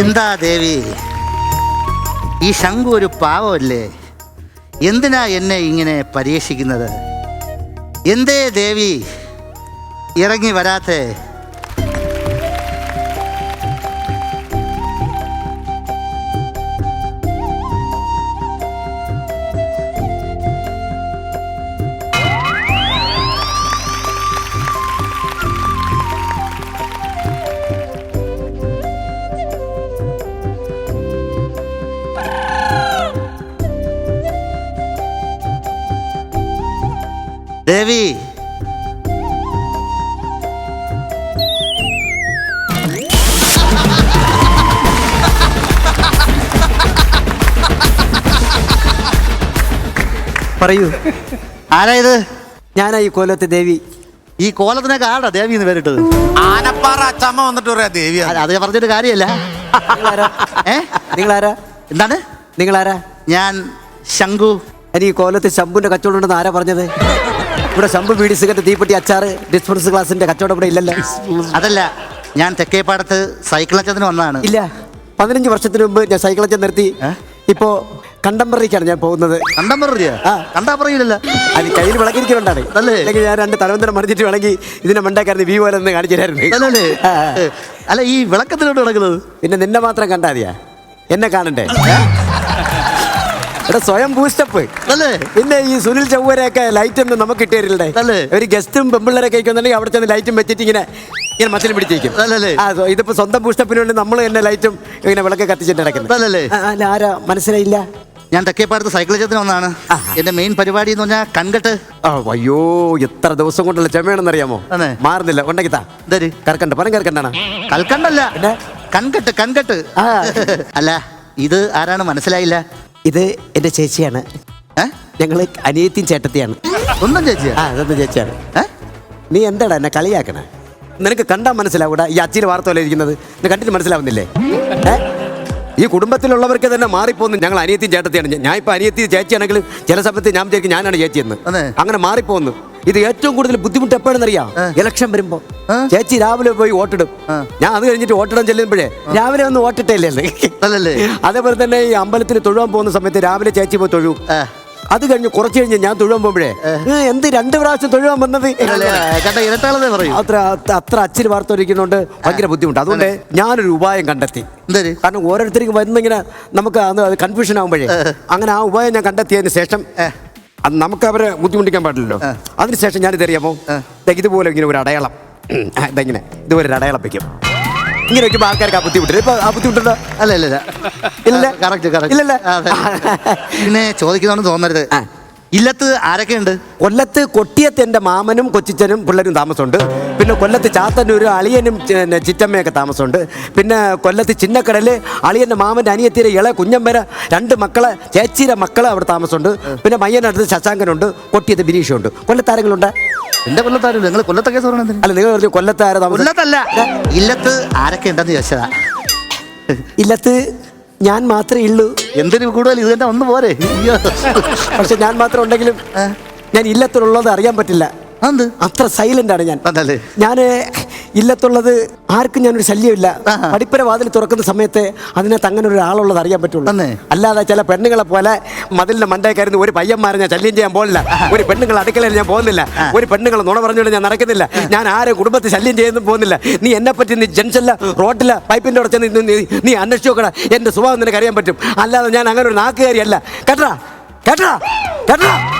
എന്താ ദേവി? ഈ ശംഖു ഒരു പാവമല്ലേ? എന്തിനാ എന്നെ ഇങ്ങനെ പരീക്ഷിക്കുന്നത്? എന്തേ ദേവി? ഇറങ്ങി വരാത്തെ. പറയൂ. ആരാ ഇത്? ഞാനാ ഈ കോലത്തെ ദേവി. ഈ കോലത്തിനൊക്കെ ആടാ ദേവി എന്ന് പേരിട്ടത്? ആനപ്പാറ അച്ചമ്മ വന്നിട്ട് പറയാ ദേവി അത് അത് പറഞ്ഞിട്ട് കാര്യമല്ല. നിങ്ങളാരാ? ഏ? നിങ്ങളാരാ? എന്താണ്? നിങ്ങളാരാ? ഞാൻ ശംഖു. ഇനി ഈ കോലത്ത് ശംഭുവിന്റെ കച്ചവടം ഉണ്ടെന്ന് ആരാ പറഞ്ഞത്? ഇവിടെ ശംഭു ബീഡി സിഗരറ്റ് തീപ്പെട്ടി അച്ചാറ് ഡിസ്പെൻസ് ക്ലാസിന്റെ കച്ചവടം ഇവിടെ ഇല്ലല്ലോ. അതല്ല ഞാൻ തെക്കേപ്പാടത്ത് സൈക്കിൾ അച്ചതിന് വന്നതാണ്. ഇല്ല പതിനഞ്ച് വർഷത്തിന് മുമ്പ് ഞാൻ സൈക്കിൾ അച്ഛൻ നിർത്തി. ഏ? ഇപ്പോ കണ്ടംപററിക്കാണ് ഞാൻ പോകുന്നത്. കണ്ടം പറയില്ല കണ്ടാ പറയില്ലല്ലോ അത് കയ്യിൽ വിളക്കിരിക്കുന്നുണ്ടാണ് അല്ലേ? അല്ലെങ്കിൽ ഞാൻ രണ്ട് തലവന്തരം മറിഞ്ഞിട്ട് വിളക്കി ഇതിനെ മണ്ടാക്കാരുന്ന് വി പോലെ ഒന്ന് കാണിച്ചു തരായിരുന്നു അതല്ലേ ആ. അല്ല ഈ വിളക്കത്തിലോട്ട് നടക്കുന്നത് പിന്നെ നിന്നെ മാത്രം കണ്ടാതിയാ? എന്നെ കാണണ്ടേ? എടാ സ്വയം ബൂസ്റ്റപ്പ് അല്ലേ? പിന്നെ ഈ സുനിൽ ചൗവരെയൊക്കെ ലൈറ്റ് ഒന്നും നമുക്ക് കിട്ടിയിട്ടില്ലേ? ഒരു ഗസ്റ്റും പെമ്പിള്ളേരൊക്കെ കഴിക്കുന്നുണ്ടെങ്കിൽ അവിടെ ചെന്ന് ലൈറ്റും വെച്ചിട്ട് ഇങ്ങനെ ഇങ്ങനെ മച്ചിൽ പിടിച്ചേക്കും അല്ലല്ലേ? ആ ഇതിപ്പോ സ്വന്തം ബൂസ്റ്റപ്പിന് വേണ്ടി നമ്മൾ തന്നെ ലൈറ്റും ഇങ്ങനെ വിളക്ക് കത്തിച്ചിട്ട് നടക്കുന്നത് അല്ലല്ലേ? അല്ല ആരാ? മനസ്സിലായില്ല. ഞാൻ തെക്കേപ്പാടത്ത് സൈക്കിൾ അച്ചത്തിന് വന്നാണ് എന്റെ മെയിൻ പരിപാടി എന്ന് പറഞ്ഞാൽ കൺകെട്ട്. അയ്യോ എത്ര ദിവസം കൊണ്ടുള്ള ചെമ്മയാണെന്ന് അറിയാമോ. മാറുന്നില്ല. ഉണ്ടെങ്കിൽ കർക്കണ്ട കറക്കണ്ട പനം കറക്കണ്ടാണ് കൽക്കണ്ടല്ല? കൺകെട്ട് കൺകെട്ട്. അല്ല ഇത് ആരാണ് മനസ്സിലായില്ല? ഇത് എന്റെ ചേച്ചിയാണ്. ഞങ്ങൾ അനിയത്തിയും ചേട്ടത്തിയാണ്. ഒന്നും ചേച്ചിയാ? അതൊന്നും ചേച്ചിയാണ്. നീ എന്താടാ എന്നെ കളിയാക്കണേ? നിനക്ക് കണ്ടാൽ മനസ്സിലാവൂടാ ഈ അച്ഛന് വാർത്ത പോലെ ഇരിക്കുന്നത്. നീ കണ്ടിട്ട് മനസ്സിലാവുന്നില്ലേ? ഏ? ഈ കുടുംബത്തിലുള്ളവർക്ക് തന്നെ മാറിപ്പോന്ന് ഞങ്ങൾ അനിയത്തി ചേട്ടത്തിയാണ്. ഞാൻ- ഇപ്പൊ അനിയത്തി ചേച്ചിയാണെങ്കിൽ ചില സമയത്ത് ഞാൻ വിചാരിക്കും ഞാനാണ് ചേച്ചിയെന്ന്. അങ്ങനെ മാറിപ്പോന്ന്. ഇത് ഏറ്റവും കൂടുതൽ ബുദ്ധിമുട്ട് എപ്പോഴെന്നറിയാം. ഇലക്ഷൻ വരുമ്പോ. ചേച്ചി രാവിലെ പോയി വോട്ടിടും. ഞാൻ അത് കഴിഞ്ഞിട്ട് വോട്ടിടാൻ ചെല്ലുമ്പോഴേ രാവിലെ ഒന്ന് വോട്ടിട്ടല്ലേ അല്ലേ അതേപോലെ തന്നെ ഈ അമ്പലത്തിൽ തൊഴുവാൻ പോകുന്ന സമയത്ത് രാവിലെ ചേച്ചി പോയി തൊഴും. അത് കഴിഞ്ഞ് കുറച്ച് കഴിഞ്ഞ് ഞാൻ തൊഴുവാൻ പോകുമ്പോഴേ എന്ത് രണ്ട് പ്രാവശ്യം തൊഴുവാൻ വന്നത്? അത്ര അത്ര- അച്ഛന് അച്ചിൽ വാർത്ത ഇരിക്കുന്നതുകൊണ്ട് ഭയങ്കര ബുദ്ധിമുട്ട്. അതുകൊണ്ട് ഞാനൊരു ഉപായം കണ്ടെത്തി. കാരണം ഓരോരുത്തർക്കും വരുന്നിങ്ങനെ നമുക്ക് അത് കൺഫ്യൂഷൻ ആകുമ്പോഴേ അങ്ങനെ ആ ഉപായം ഞാൻ കണ്ടെത്തിയതിന് ശേഷം അത് നമുക്ക് അവരെ ബുദ്ധിമുട്ടിക്കാൻ പാടില്ലല്ലോ. അതിനുശേഷം ഞാൻ ദേ ഇതുപോലെ ഇങ്ങനെ ഒരു അടയാളം. ഇതെങ്ങനെ ഇതുപോലെ ഒരു അടയാളം വയ്ക്കും ഇങ്ങനെ വെക്കുമ്പോൾ ആൾക്കാർക്ക് ആ ബുദ്ധിമുട്ടില്ല ഇപ്പൊ ആ ബുദ്ധിമുട്ടുണ്ടോ അല്ല ഇല്ല ഇല്ല. കറക്റ്റ് ഇല്ലല്ല. കറക്റ്റ് പിന്നെ ചോദിക്കുന്നോണ്ട് തോന്നരുത്. ഇല്ലത്ത് ആരൊക്കെയുണ്ട്? കൊല്ലത്ത് കൊട്ടിയത്ത് എന്റെ മാമനും കൊച്ചിച്ചനും പിള്ളേരും താമസമുണ്ട്. പിന്നെ കൊല്ലത്ത് ചാത്തന്നൂർ അളിയനും പിന്നെ ചിറ്റമ്മയൊക്കെ താമസമുണ്ട്. പിന്നെ കൊല്ലത്ത് ചിന്നക്കടൽ അളിയന്റെ മാമന്റെ അനിയത്തിര ഇള കുഞ്ഞമ്പര രണ്ട് മക്കളെ ചേച്ചിയുടെ മക്കളെ അവിടെ താമസമുണ്ട്. പിന്നെ മയ്യനടുത്ത് ശശാങ്കനുണ്ട് കൊട്ടിയത്ത് ബിരീഷുണ്ട് കൊല്ലത്ത് ആരെങ്കിലും ഉണ്ട് എന്റെ കൊല്ലത്താരും നിങ്ങൾ കൊല്ലത്തൊക്കെ പറയണത് അല്ല നിങ്ങൾ പറഞ്ഞു കൊല്ലത്ത് ആരാ താമസം? കൊല്ലത്തല്ല ഇല്ലത്ത് ആരൊക്കെ ഉണ്ടെന്ന് ചോദിച്ചതാ. ഇല്ലത്ത് ഞാൻ മാത്രമേ ഉള്ളൂ. എന്തിനു കൂടുതൽ ഇത് തന്നെ ഒന്ന് പോരെ? അയ്യോ. പക്ഷെ ഞാൻ മാത്രം ഉണ്ടെങ്കിലും ഞാൻ ഇല്ലത്തിലുള്ളത് അറിയാൻ പറ്റില്ല. അത് അത്ര സൈലന്റ് ആണ് ഞാൻ. അതല്ലേ ഞാൻ ഇല്ലത്തുള്ളത് ആർക്കും ഞാനൊരു ശല്യമില്ല. പടിപ്പര വാതിൽ തുറക്കുന്ന സമയത്ത് അതിനകത്ത് അങ്ങനെ ഒരു ആളുള്ളത് അറിയാൻ പറ്റുള്ളൂ. അല്ലാതെ ചില പെണ്ണുങ്ങളെ പോലെ മതിലിന്റെ മണ്ടേ കയറുന്ന ഒരു പയ്യന്മാരെ ഞാൻ ശല്യം ചെയ്യാൻ പോകുന്നില്ല ഒരു പെണ്ണുങ്ങൾ അടുക്കളയിൽ ഞാൻ പോകുന്നില്ല. ഒരു പെണ്ണുങ്ങൾ നുണ പറഞ്ഞുകൊണ്ട് ഞാൻ നടക്കുന്നില്ല. ഞാൻ ആരെ കുടുംബത്തെ ശല്യം ചെയ്യുന്നു പോകുന്നില്ല. നീ എന്നെ പറ്റി നീ ജംഗ്ഷനില റോട്ടില പൈപ്പിന്റെ അവിടെ ചെന്ന് നീ- അന്വേഷിച്ചു നോക്കടാ. എന്റെ സ്വഭാവം നിനക്ക് അറിയാൻ പറ്റും. അല്ലാതെ ഞാൻ അങ്ങനെ ഒരു നാക്കുകാരിയല്ല. കേട്ടാ കേട്ടാ കേട്ടടാ.